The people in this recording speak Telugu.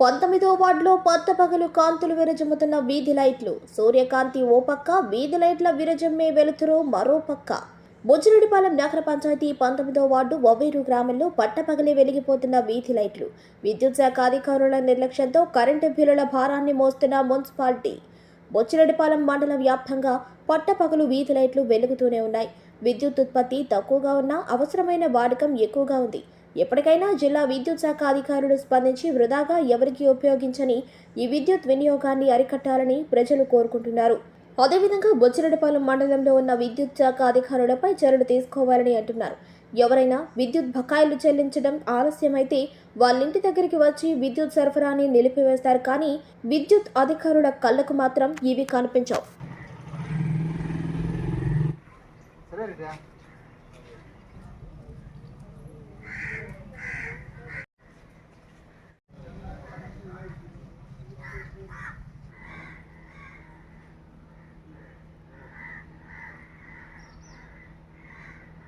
పంతొమ్మిదో వార్డులో పట్టపగలు కాంతులు విరజమ్ముతున్న వీధి లైట్లు. సూర్యకాంతి ఓ పక్క వీధి లైట్ల విరజమ్మే వెలుతురు మరో పక్క. బుజ్జిరెడ్డిపాలెం నగర పంచాయతీ పంతొమ్మిదో వార్డు ఒవేరు గ్రామంలో పట్టపగలే వెలిగిపోతున్న వీధి లైట్లు. విద్యుత్ శాఖ అధికారుల నిర్లక్ష్యంతో కరెంటు బిల్లుల భారాన్ని మోస్తున్న మున్సిపాలిటీ. బొచ్చిరెడ్డిపాలెం మండల వ్యాప్తంగా పట్టపగలు వీధి లైట్లు వెలుగుతూనే ఉన్నాయి. విద్యుత్ ఉత్పత్తి తక్కువగా ఉన్నా అవసరమైన వాడకం ఎక్కువగా ఉంది. ఎప్పటికైనా జిల్లా విద్యుత్ శాఖ అధికారులు స్పందించి వృధాగా ఎవరికి ఉపయోగించని ఈ విద్యుత్ వినియోగాన్ని అరికట్టాలని ప్రజలు కోరుకుంటున్నారు. అదేవిధంగా బొచ్చిరెడ్డిపాలెం మండలంలో ఉన్న విద్యుత్ శాఖ అధికారులపై చర్యలు తీసుకోవాలని అంటున్నారు. ఎవరైనా విద్యుత్ బకాయిలు చెల్లించడం ఆలస్యమైతే వాళ్ళింటి దగ్గరికి వచ్చి విద్యుత్ సరఫరాని నిలిపివేస్తారు కానీ విద్యుత్ అధికారుల కళ్ళకు మాత్రం ఇవి కనిపించవు.